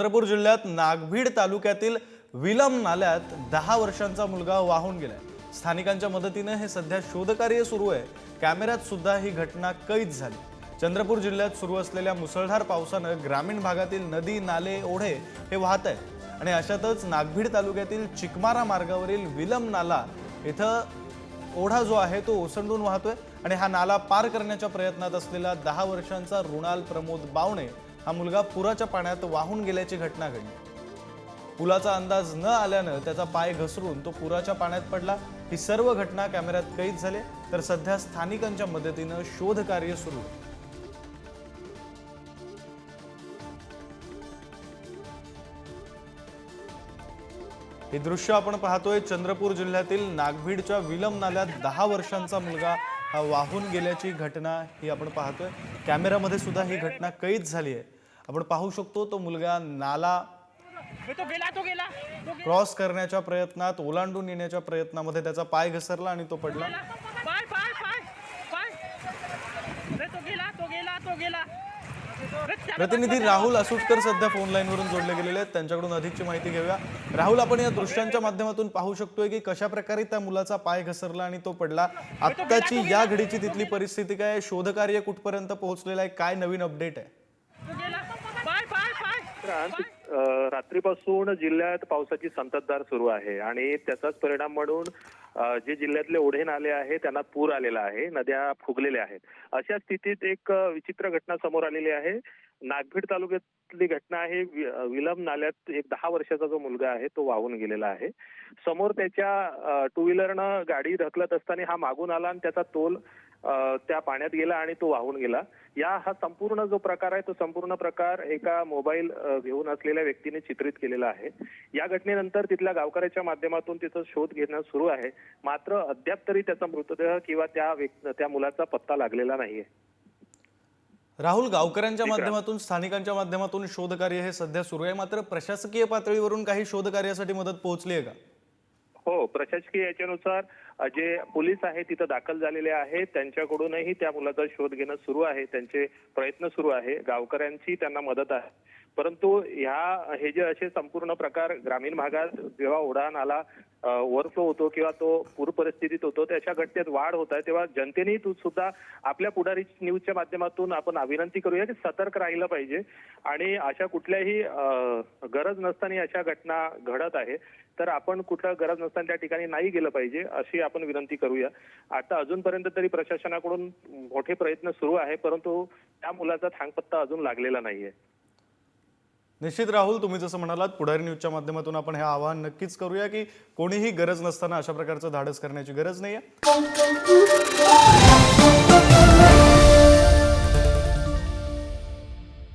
चंद्रपूर जिल्ह्यात नागभीड तालुक्यातील विलम नाल्यात दहा वर्षांचा मुलगा वाहून गेलाय. स्थानिकांच्या मदतीनं हे सध्या शोधकार्य सुरू आहे. कॅमेऱ्यात सुद्धा ही घटना कैद झाली. चंद्रपूर जिल्ह्यात सुरू असलेल्या मुसळधार पावसानं ग्रामीण भागातील नदी नाले ओढे हे वाहत आहेत. आणि अशातच नागभीड तालुक्यातील चिकमारा मार्गावरील विलम नाला इथं ओढा जो आहे तो ओसंडून वाहतोय. आणि हा नाला पार करण्याच्या प्रयत्नात असलेला दहा वर्षांचा रुणाल प्रमोद बावणे हा मुलगा पुराच्या पाण्यात वाहून गेल्याची घटना घडली. पुलाचा अंदाज न आल्यानं त्याचा पाय घसरून तो पुराच्या पाण्यात पडला. ही सर्व घटना कॅमेऱ्यात कैद झाले तर सध्या स्थानिकांच्या मदतीनं शोध कार्य सुरू हे दृश्य आपण पाहतोय चंद्रपूर जिल्ह्यातील नागभीडच्या विलम नाल्यात दहा वर्षांचा मुलगा हा वाहून गेल्याची घटना ही आपण पाहतोय. कॅमेऱ्यामध्ये सुद्धा ही घटना कैद झाली आहे. आपण पाहू शकतो तो मुलगा नाला ए, तो गेला तो गेला तो गेला. क्रॉस करण्याच्या प्रयत्नात ओलांडून येण्याच्या प्रयत्नामध्ये त्याचा पाय घसरला आणि तो पडला. पाय पाय पाय पाय. तो गेला तो गेला तो गेला. प्रतिनिधी राहुल असुटकर सध्या फोन लाईनवरून जोडले गेलेले आहेत. त्यांच्याकडून अधिकची माहिती घेऊया. राहुल आपण या दृश्यांच्या माध्यमातून पाहू शकतोय की कशा प्रकारे त्या मुलाचा पाय घसरला आणि तो पडला. आत्ताची या घडीची तिथली परिस्थिती काय? शोधकार्य कुठपर्यंत पोहोचलेलं आहे? काय नवीन अपडेट आहे? रात्रीपासून जिल्ह्यात पावसाची संततधार सुरू आहे आणि त्याचाच परिणाम म्हणून जे जिल्ह्यातले ओढे नाले आहे त्यांना पूर आलेला आहे नद्या फुगलेल्या आहेत. अशा स्थितीत एक विचित्र घटना समोर आलेली आहे. नागभीड तालुक्यातली घटना आहे. वि- विलम नाल्यात एक दहा वर्षाचा जो मुलगा आहे तो वाहून गेलेला आहे. समोर त्याच्या टू व्हीलरनं गाडी ढकलत असताना हा मागून आला आणि त्याचा तोल त्या पाण्यात गेला आणि तो वाहून गेला. या हा संपूर्ण जो प्रकार आहे तो संपूर्ण प्रकार एका मोबाईल घेऊन असलेल्या व्यक्तीने चित्रित केलेला आहे. या घटनेनंतर तिथल्या गावकऱ्याच्या माध्यमातून तिचा शोध घेणं सुरू आहे. मात्र अद्याप तरी त्याचा मृतदेह किंवा त्या त्या मुलाचा पत्ता लागलेला नाहीये. राहुल गावकऱ्यांच्या माध्यमातून स्थानिकांच्या माध्यमातून शोधकार्य हे सध्या सुरू आहे. मात्र प्रशासकीय पातळीवरून काही शोधकार्यासाठी मदत पोहोचली आहे का? हो प्रशासकीय याच्यानुसार जे पोलीस आहे तिथं दाखल झालेले आहेत. त्यांच्याकडूनही त्या मुलाचा शोध घेणं सुरू आहे. त्यांचे प्रयत्न सुरू आहे. गावकऱ्यांची त्यांना मदत आहे. परंतु ह्या हे जे असे संपूर्ण प्रकार ग्रामीण भागात जेव्हा उडाण आला ओव्हरफ्लो होतो किंवा तो पूर परिस्थितीत होतो त्याच्या घटनेत वाढ होत आहे. तेव्हा जनतेने सुद्धा आपल्या पुढारी न्यूजच्या माध्यमातून आपण विनंती करूया की सतर्क राहिलं पाहिजे. आणि अशा कुठल्याही गरज नसताना अशा घटना घडत आहे. तर आपण कुठलं गरज नसताना त्या ठिकाणी नाही गेलं पाहिजे अशी आपण विनंती करूया. आता अजूनपर्यंत तरी प्रशासनाकडून मोठे प्रयत्न सुरू आहे परंतु त्या मुलाचा थांगपत्ता अजून लागलेला नाहीये. निश्चित राहुल तुम्ही जसं म्हणालात पुढारी न्यूजच्या माध्यमातून आपण हे आवाहन नक्कीच करूया की कोणीही गरज नसताना अशा प्रकारचं धाडस करण्याची गरज नाही आहे